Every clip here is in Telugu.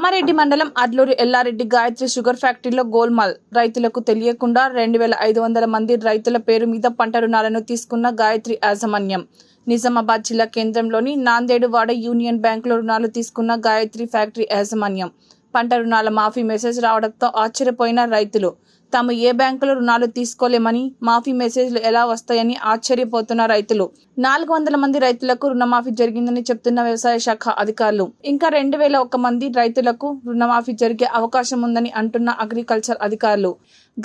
కామారెడ్డి మండలం అడ్లూరు ఎల్లారెడ్డి గాయత్రి షుగర్ ఫ్యాక్టరీలో గోల్మాల్. రైతులకు తెలియకుండా రెండు వేల ఐదు వందల మంది రైతుల పేరు మీద పంట రుణాలను తీసుకున్న గాయత్రి యాజమాన్యం. నిజామాబాద్ జిల్లా కేంద్రంలోని నాందేడు వాడ యూనియన్ బ్యాంకులో రుణాలు తీసుకున్న గాయత్రి ఫ్యాక్టరీ యాజమాన్యం. పంట రుణాల మాఫీ మెసేజ్ రావడంతో ఆశ్చర్యపోయిన రైతులు. తాము ఏ బ్యాంకులో రుణాలు తీసుకోలేమని మాఫీ మెసేజ్లు ఎలా వస్తాయని ఆశ్చర్యపోతున్న రైతులు. నాలుగు వందల మంది రైతులకు రుణమాఫీ జరిగిందని చెప్తున్న వ్యవసాయ శాఖ అధికారులు. ఇంకా రెండు వేల ఒక్క మంది రైతులకు రుణమాఫీ జరిగే అవకాశం ఉందని అంటున్న అగ్రికల్చర్ అధికారులు.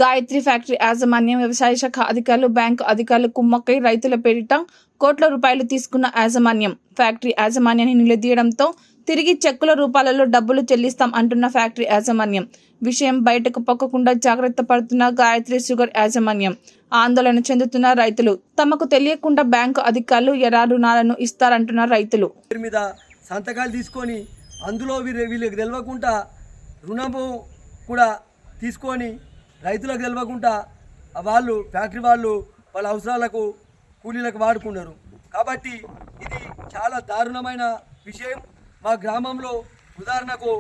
గాయత్రి ఫ్యాక్టరీ యాజమాన్యం వ్యవసాయ శాఖ అధికారులు బ్యాంకు అధికారులు కుమ్మక్కై రైతుల పేరిట కోట్ల రూపాయలు తీసుకున్న యాజమాన్యం. ఫ్యాక్టరీ యాజమాన్యాన్ని నిలదీయడంతో తిరిగి చెక్కుల రూపాలలో డబ్బులు చెల్లిస్తాం అంటున్న ఫ్యాక్టరీ యాజమాన్యం. విషయం బయటకు పొక్కకుండా జాగ్రత్త పడుతున్న గాయత్రి షుగర్ యాజమాన్యం. ఆందోళన చెందుతున్న రైతులు. తమకు తెలియకుండా బ్యాంకు అధికారులు ఎరా రుణాలను ఇస్తారంటున్న రైతులు. మీద సంతకాలు తీసుకొని అందులో వీళ్ళకి తెలియకుండా రుణము కూడా తీసుకొని రైతులకు తెలియకుండా వాళ్ళు ఫ్యాక్టరీ వాళ్ళు వాళ్ళ అవసరాలకు కూలీలకు వాడుకున్నారు. కాబట్టి ఇది చాలా దారుణమైన విషయం. మా గ్రామంలో ఉదాహరణకు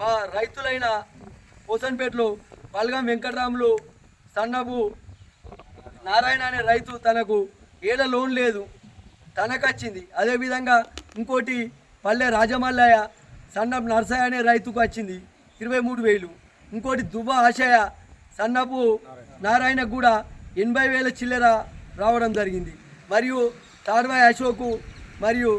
మా రైతులైన పోసన్పేటలో పల్గం వెంకటరాములు సన్నబు నారాయణ అనే రైతు తనకు ఏడ లోన్ లేదు. తనకు వచ్చింది అదేవిధంగా ఇంకోటి పల్లె రాజమల్లయ్య సన్నపు నర్సయ్య అనే రైతుకు వచ్చింది ఇరవై మూడు వేలు. ఇంకోటి దుబ్బ ఆశయ సన్నపు నారాయణకు కూడా ఎనభై వేల చిల్లర రావడం జరిగింది. మరియు తాడ్వాయి అశోకు మరియు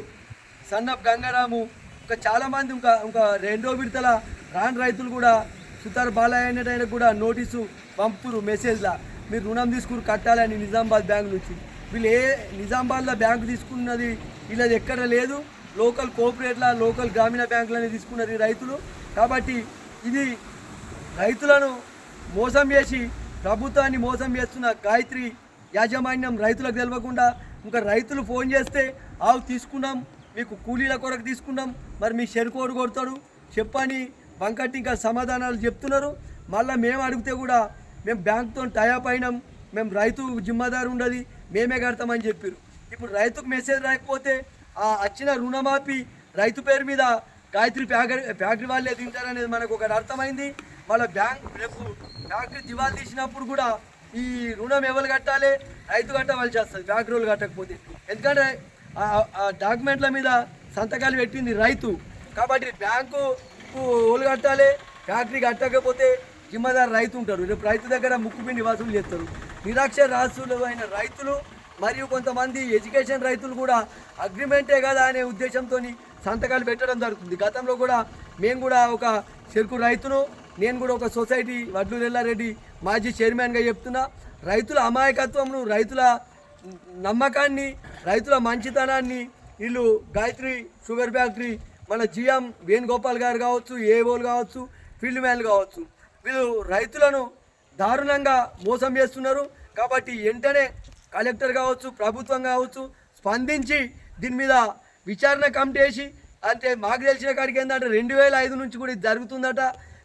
సన్నప్ గంగారాము ఇంకా చాలామంది ఇంకా ఇంకా రెండో విడతల రాని రైతులు కూడా సుతార్ బాలయ్య అనేటైనా కూడా నోటీసు పంపురు మెసేజ్లా. మీరు రుణం తీసుకుని కట్టాలని నిజామాబాద్ బ్యాంక్ నుంచి. వీళ్ళు ఏ నిజామాబాద్లో బ్యాంకు తీసుకున్నది వీళ్ళది ఎక్కడ లేదు. లోకల్ కోఆపరేట్ల లోకల్ గ్రామీణ బ్యాంకులని తీసుకున్నది రైతులు. కాబట్టి ఇది రైతులను మోసం చేసి ప్రభుత్వాన్ని మోసం చేస్తున్న గాయత్రి యాజమాన్యం రైతులకు తెలియకుండా ఇంకా రైతులు ఫోన్ చేస్తే ఆవు తీసుకున్నాం మీకు కూలీల కొరకు తీసుకున్నాం మరి మీ షెరుకోడు కొడతాడు చెప్పని బంకట్టి ఇంకా సమాధానాలు చెప్తున్నారు. మళ్ళీ మేము అడిగితే కూడా మేము బ్యాంక్తో టైప్ అయినాం. మేము రైతు జిమ్మదారు ఉండదు. మేమే కడతామని చెప్పారు ఇప్పుడు రైతుకు మెసేజ్ రాకపోతే ఆ వచ్చిన రుణమాఫీ రైతు పేరు మీద గాయత్రి ఫ్యాక్టరీ ఫ్యాక్టరీ వాళ్ళే తింటారనేది మనకు ఒకటి అర్థమైంది. వాళ్ళ బ్యాంక్ రేపు ఫ్యాక్టరీ దివాలు తీసినప్పుడు కూడా ఈ రుణం ఎవరు కట్టాలి? రైతు కట్టవలసి వస్తుంది ఫ్యాక్టరీ వాళ్ళు కట్టకపోతే. ఎందుకంటే ఆ డాక్యుమెంట్ల మీద సంతకాలు పెట్టింది రైతు. కాబట్టి బ్యాంకు ఓళ్ళు కట్టాలి ఫ్యాక్టరీ కట్టకపోతే జిమ్మదారు రైతు ఉంటారు రేపు రైతు దగ్గర ముక్కుపిండి వసూలు చేస్తారు. నిరాక్షరాస్యులు అయిన రైతులు మరియు కొంతమంది ఎడ్యుకేషన్ రైతులు కూడా అగ్రిమెంటే కదా అనే ఉద్దేశంతో సంతకాలు పెట్టడం జరుగుతుంది. గతంలో కూడా మేము కూడా ఒక చెరుకు రైతును నేను కూడా ఒక సొసైటీ వడ్లు రెల్లారెడ్డి మాజీ చైర్మన్గా చెప్తున్నా. రైతుల అమాయకత్వంను రైతుల నమ్మకాన్ని రైతుల మంచితనాన్ని వీళ్ళు గాయత్రి షుగర్ ఫ్యాక్టరీ మన జిఎం వేణుగోపాల్ గారు కావచ్చు ఏఓలు కావచ్చు ఫీల్డ్ మ్యాన్లు కావచ్చు వీళ్ళు రైతులను దారుణంగా మోసం చేస్తున్నారు. కాబట్టి వెంటనే కలెక్టర్ కావచ్చు ప్రభుత్వం కావచ్చు స్పందించి దీని మీద విచారణ కమిటీ వేసి అంటే మాకు తెలిసిన కాడికి ఏంటంటే రెండు వేల ఐదు నుంచి కూడా ఇది జరుగుతుందట.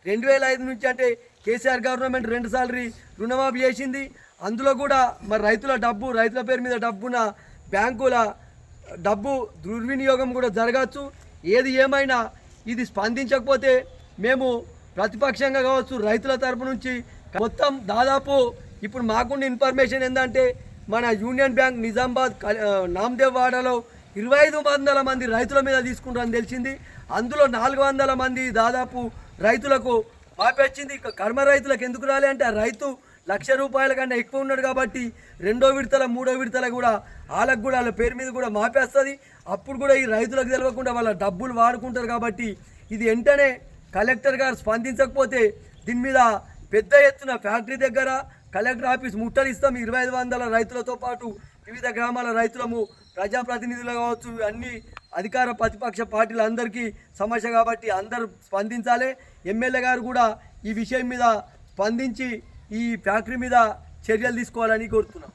రెండు వేల ఐదు నుంచి అంటే కేసీఆర్ గవర్నమెంట్ రెండు సార్లు రుణమాఫీ చేసింది. అందులో కూడా మరి రైతుల డబ్బు రైతుల పేరు మీద డబ్బున బ్యాంకుల డబ్బు దుర్వినియోగం కూడా జరగచ్చు. ఏది ఏమైనా ఇది స్పందించకపోతే మేము ప్రతిపక్షంగా కావచ్చు రైతుల తరపు నుంచి మొత్తం దాదాపు ఇప్పుడు మాకున్న ఇన్ఫర్మేషన్ ఏంటంటే మన యూనియన్ బ్యాంక్ నిజామాబాద్ నామదేవ్ వాడలో ఇరవై ఐదు వందల మంది రైతుల మీద తీసుకుంటారని తెలిసింది. అందులో నాలుగు వందల మంది దాదాపు రైతులకు మాపేచ్చింది కర్మ రైతులకు ఎందుకు రాలే అంటే రైతు లక్ష రూపాయల కన్నా ఎక్కువ ఉన్నాడు కాబట్టి రెండో విడతల మూడో విడతల కూడా వాళ్ళకు కూడా వాళ్ళ పేరు మీద కూడా మాపేస్తుంది. అప్పుడు కూడా ఈ రైతులకు తెలియకుండా వాళ్ళ డబ్బులు వాడుకుంటారు కాబట్టి ఇది వెంటనే కలెక్టర్ గారు స్పందించకపోతే దీని మీద పెద్ద ఎత్తున ఫ్యాక్టరీ దగ్గర కలెక్టర్ ఆఫీస్ ముట్టడిస్తాం ఇరవై ఐదు వందల రైతులతో పాటు వివిధ గ్రామాల రైతులము ప్రజాప్రతినిధులు కావచ్చు అన్ని అధికార ప్రతిపక్ష పార్టీలందరికీ సమస్య కాబట్టి అందరూ స్పందించాలి. ఎమ్మెల్యే గారు కూడా ఈ విషయం మీద స్పందించి ఈ ఫ్యాక్టరీ మీద చర్యలు తీసుకోవాలని కోరుతున్నాం.